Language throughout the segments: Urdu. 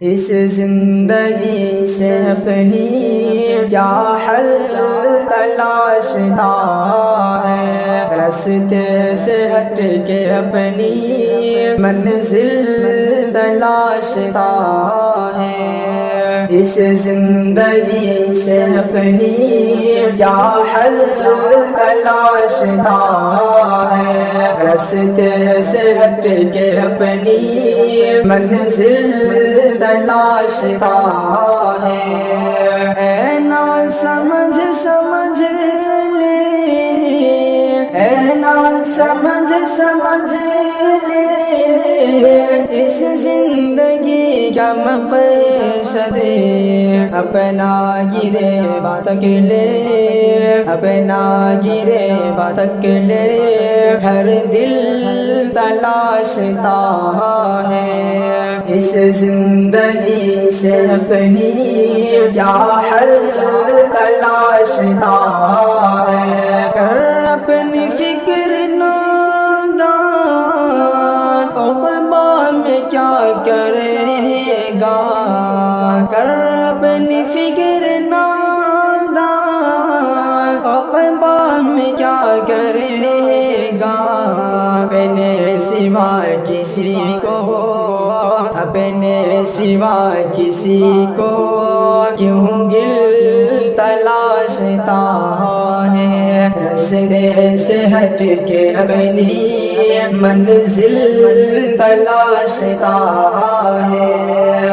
اس زندگی سے اپنی کیا حل تلاشتا ہے رستے سے ہٹ کے اپنی منزل تلاشتا ہے اس زندگی سے اپنی کیا حل تلاشتا ہے رستے سے ہٹ کے اپنی منزل تلاشتا ہے اے نا سمجھ سمجھ لے اے نا سمجھ سمجھ لے اس زندگی کا مقصد اپنا گرے بات کے لے اپنا گرے بات کے لے ہر دل تلاشتا ہے اس زندگی سے اپنی کیا حل تلاشتا ہے گا کر اپنی فکر نادان عقبہ میں کیا کرے گا؟ اپنے سوا کسی کو، اپنے سوا کسی کو کیوں گل تلاشتا ہے؟ رستے سے ہٹ کے اپنی منزل تلاشتا ہے۔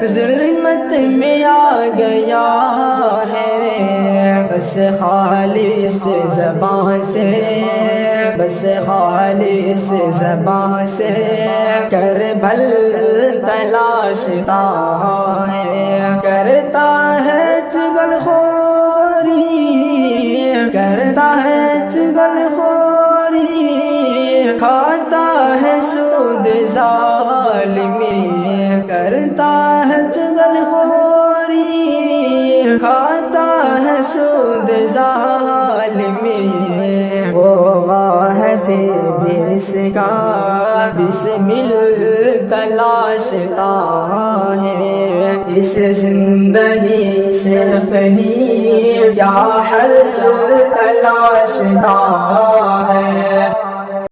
کر ظلمت میں آ گیا ہے۔ بس خالص زبان سے، بس خالص زبان سے کر بھل تلاشتا ہے۔ کرتا ہے چگل خوری، کرتا ہے چگل خوری۔ کھاتا ہے سود ظالمی کرتا ہے چگل خوری، کھاتا ہے سود ظالمی۔ ہوگا ہے پھر بھی اس کا بسمل تلاشتا ہے۔ اس زندگی سے اپنی کیا حل تلاشتا ہے؟